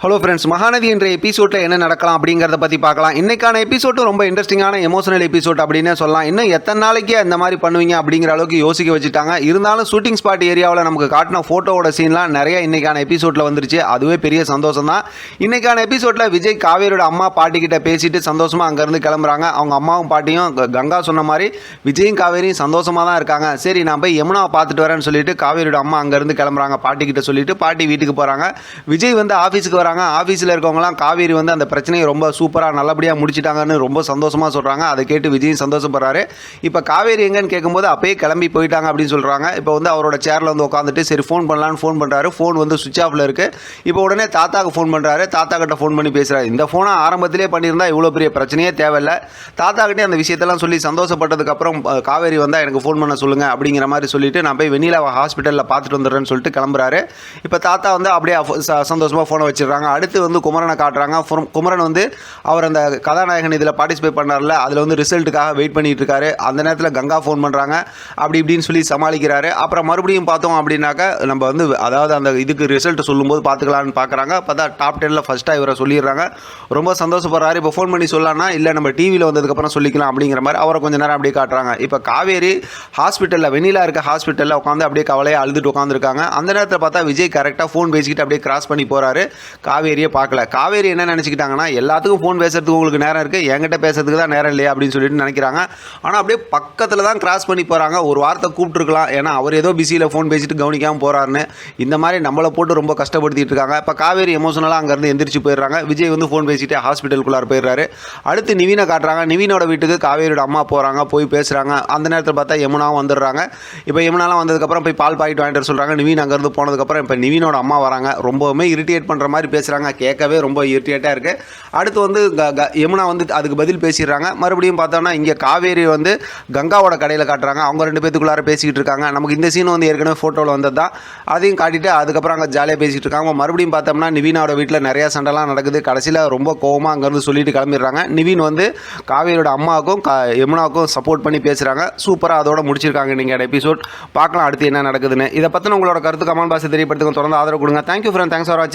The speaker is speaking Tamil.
ஹலோ ஃப்ரெண்ட்ஸ் மகாநதி என்ற எபிசோட்டில் என்ன நடக்கலாம் அப்படிங்கிறத பற்றி பார்க்கலாம். இன்றைக்கான எபிசோட்டும் ரொம்ப இன்ட்ரெஸ்டிங்கான எமோஷனல் எபிசோட் அப்படின்னு சொல்லலாம். இன்னும் எத்தனை நாளைக்கு இந்த மாதிரி பண்ணுவீங்க அப்படிங்கிற அளவுக்கு யோசிக்க வச்சுட்டாங்க. இருந்தாலும் ஷூட்டிங் ஸ்பாட் ஏரியாவில் நமக்கு காட்டின ஃபோட்டோவோட சீன்லாம் நிறைய இன்றைக்கான எபிசோட்டில் வந்துருச்சு. அதுவே பெரிய சந்தோஷம் தான். இன்றைக்கான எபிசோட்டில் விஜய் காவேரியோட அம்மா பாட்டிக்கிட்ட பேசிட்டு சந்தோஷமாக அங்கேருந்து கிளம்புறாங்க. அவங்க அம்மாவும் பாட்டியும் கங்கா சொன்ன மாதிரி விஜயும் காவேரியும் சந்தோஷமாக தான் இருக்காங்க. சரி நான் போய் யமுனாவை பார்த்துட்டு வரேன்னு சொல்லிட்டு காவேரியோட அம்மா அங்கேருந்து கிளம்புறாங்க. பாட்டிக்கிட்ட சொல்லிட்டு பாட்டி வீட்டுக்கு போகிறாங்க விஜய் வந்து ஆஃபீஸுக்கு போகிறாங்க ஆஃபீஸில் இருக்கவங்களாம் காவேரி வந்து அந்த பிரச்சனையை ரொம்ப சூப்பராக நல்லபடியாக முடிச்சிட்டாங்கன்னு ரொம்ப சந்தோஷமாக சொல்கிறாங்க அதை கேட்டு விஜயும் சந்தோஷப்படுறாரு. இப்போ காவேரி எங்கன்னு கேட்கும்போது அப்பயே கிளம்பி போயிட்டாங்க அப்படின்னு சொல்கிறாங்க இப்போ வந்து அவரோட சேரில் வந்து உட்காந்துட்டு சரி ஃபோன் பண்ணலான்னு ஃபோன் பண்ணுறாரு ஃபோன் வந்து சுவிச் ஆஃபில் இருக்குது இப்போ உடனே தாத்தாக்கு ஃபோன் பண்ணுறாரு தாத்தா கிட்ட ஃபோன் பண்ணி பேசுகிறாரு இந்த ஃபோனை ஆரம்பத்திலே பண்ணியிருந்தால் இவ்வளோ பெரிய பிரச்சனையே தேவையில்லை. தாத்தா கிட்டே அந்த விஷயத்தெல்லாம் சொல்லி சந்தோஷப்பட்டதுக்கப்புறம் காவேரி வந்தால் எனக்கு ஃபோன் பண்ண சொல்லுங்கள் அப்படிங்கிற மாதிரி சொல்லிட்டு நான் போய் வெண்ணிலா ஹாஸ்பிட்டலில் பார்த்துட்டு வந்துடுறேன்னு சொல்லிட்டு கிளம்புறாரு. இப்போ தாத்தா வந்து அப்படியே சந்தோஷமாக ஃபோனை வச்சிடுறாங்க. அடுத்து வந்து குமரனை காட்டுறாங்க. ஃபுரம்- குமரன் வந்து அவர் அந்த கதாநாயகன் இதில் பார்ட்டிசிபேட் பண்ணார்ல. அதில் வந்து ரிசல்ட்டுக்காக வெயிட் பண்ணிகிட்டு இருக்காரு. அந்த நேரத்தில் கங்கா ஃபோன் பண்ணுறாங்க அப்படி இப்படின்னு சொல்லி சமாளிக்கிறாரு. அப்புறம் மறுபடியும் பார்த்தோம் அப்படின்னாக்கா நம்ம வந்து அதாவது அந்த இதுக்கு ரிசல்ட் சொல்லும்போது பார்த்துக்கலான்னு பார்க்குறாங்க. பார்த்தா டாப் டெனில் ஃபஸ்ட்டாக இவரை சொல்லிடுறாங்க. ரொம்ப சந்தோஷப்படுறாரு. இப்போ ஃபோன் பண்ணி சொல்லலாம்னா இல்லை நம்ம டிவியில் வந்ததுக்கப்புறம் சொல்லிக்கலாம் அப்படிங்கிற மாதிரி அவரை கொஞ்ச நேரம் அப்படியே காட்டுறாங்க. இப்போ காவேரி ஹாஸ்பிட்டலில் வெண்ணிலா இருக்க ஹாஸ்பிட்டலில் உட்காந்து அப்படியே கவலையாக அழுதுட்டு உட்காந்துருக்காங்க அந்த நேரத்தில் பார்த்தா விஜய் கரெக்டாக ஃபோன் பேசிக்கிட்டு அப்படியே கிராஸ் பண்ணி போகிறாரு காவேரியை பார்க்கல. காவேரி என்ன நினச்சிக்கிட்டாங்கன்னா எல்லாத்துக்கும் ஃபோன் பேசுறதுக்கு உங்களுக்கு நேரம் இருக்குது என்கிட்ட பேசுறதுக்கு தான் நேரம் இல்லையா அப்படின்னு சொல்லிட்டு நினைக்கிறாங்க. ஆனால் அப்படியே பக்கத்தில் தான் கிராஸ் பண்ணி போகிறாங்க ஒரு வார்த்தை கூப்பிட்டுருக்கலாம். ஏன்னா அவர் ஏதோ பிஸியில் ஃபோன் பேசிட்டு கவனிக்காமல் போகிறாருன்னு இந்த மாதிரி நம்மளை போட்டு ரொம்ப கஷ்டப்படுத்திட்டு இருக்காங்க. இப்போ காவேரி எமோஷனலாக அங்கேருந்து எந்திரிச்சு போயிடுறாங்க. விஜய் வந்து ஃபோன் பேசிட்டு ஹாஸ்பிட்டலுக்குள்ளார போயிடுறாரு. அடுத்து நிவீனை காட்டுறாங்க. நிவீனோட வீட்டுக்கு காவேரியோட அம்மா போகிறாங்க போய் பேசுகிறாங்க அந்த நேரத்தில் பார்த்தா யமுனாவும் வந்துடுறாங்க. இப்போ யமுனாலாம் வந்ததுக்கப்புறம் போய் பால் பாக்கெட் வாங்கிட்டு சொல்கிறாங்க நிவீன் அங்கேருந்து போனதுக்கப்புறம் இப்போ நிவீனோட அம்மா வராங்க. ரொம்பவுமே இரிட்டேட் பண்ணுற மாதிரி பேசுகிறாங்க கேட்கவே ரொம்ப இரிட்டேட்டாக இருக்குது அடுத்து வந்து க- க- யமுனா வந்து அதுக்கு பதில் பேசிடுறாங்க. மறுபடியும் பார்த்தோம்னா இங்கே காவேரி வந்து கங்காவோட கடையில் காட்டுறாங்க. அவங்க ரெண்டு பேத்துக்குள்ளார பேசிக்கிட்டு இருக்காங்க. நமக்கு இந்த சீன் வந்து ஏற்கனவே ஃபோட்டோவில் வந்தது தான் அதையும் காட்டிட்டு அதுக்கப்புறம் அங்கே ஜாலியாக பேசிகிட்டு இருக்காங்க. மறுபடியும் பார்த்தோம்னா நிவீனோட வீட்டில் நிறையா சண்டைலாம் நடக்குது. கடைசியில் ரொம்ப கோவமாக அங்கேருந்து சொல்லிட்டு கிளம்பிடுறாங்க. நிவீன் வந்து காவேரியோட அம்மாவுக்கும் கா யமுனாவுக்கும் சப்போர்ட் பண்ணி பேசுகிறாங்க சூப்பராக அதோட முடிச்சிருக்காங்க நீங்கள் எபிசோட் பார்க்கலாம் அடுத்து என்ன நடக்குதுன்னு. இதை பற்றின உங்களோட கருத்து கமெண்ட் பாக்ஸ் தெரியப்படுத்துங்க. தொடர்ந்து ஆதரவு கொடுங்க. தேங்க்யூ ஃப்ரெண்ட் தேங்க்ஸ் ஃபார் வாட்சிங்